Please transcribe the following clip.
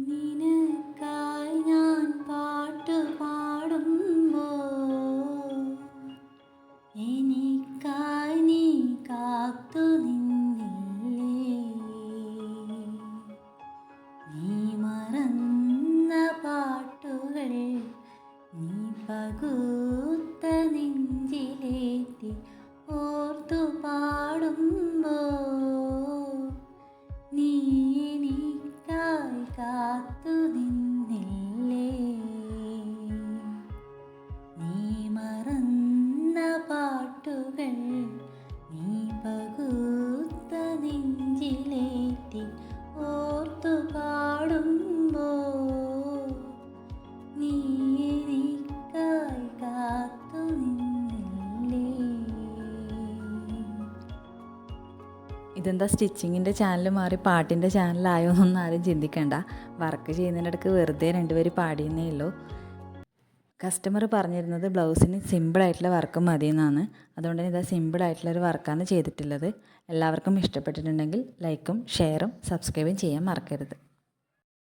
നിനക്കായി ഞാൻ പാട്ടു പാടുമ്പോൾ എനിക്കായി നീ കാത്തു നിന്നില്ലേ? നീ മറന്ന പാട്ടുകൾ നീ പകുത്ത നെഞ്ചിലേറ്റി ഓർത്തു പാടുമ്പോൾ നീ എനിക്കായി കാത്തു നിന്നില്ലേ? നീ മറന്ന പാട്ടുകൾ നീ പകുത്ത നെഞ്ചിലേറ്റി ഇതെന്താ സ്റ്റിച്ചിങ്ങിന്റെ ചാനൽ മാറി പാട്ടിന്റെ ചാനലായോ എന്നൊന്നും ആരും ചിന്തിക്കണ്ട. വർക്ക് ചെയ്യുന്നതിന്റെ ഇടയ്ക്ക് വെറുതെ രണ്ടുപേർ പാടിയെന്നേ ഉള്ളൂ. കസ്റ്റമർ പറഞ്ഞിരുന്നത് ബ്ലൗസിന് സിമ്പിളായിട്ടുള്ള വർക്ക് മതി എന്നാണ് അതുകൊണ്ട് ഇതാ സിമ്പിളായിട്ടുള്ളൊരു വർക്കാണ് ചെയ്തിട്ടുള്ളത്. എല്ലാവർക്കും ഇഷ്ടപ്പെട്ടിട്ടുണ്ടെങ്കിൽ ലൈക്കും ഷെയറും സബ്സ്ക്രൈബും ചെയ്യാൻ മറക്കരുത്.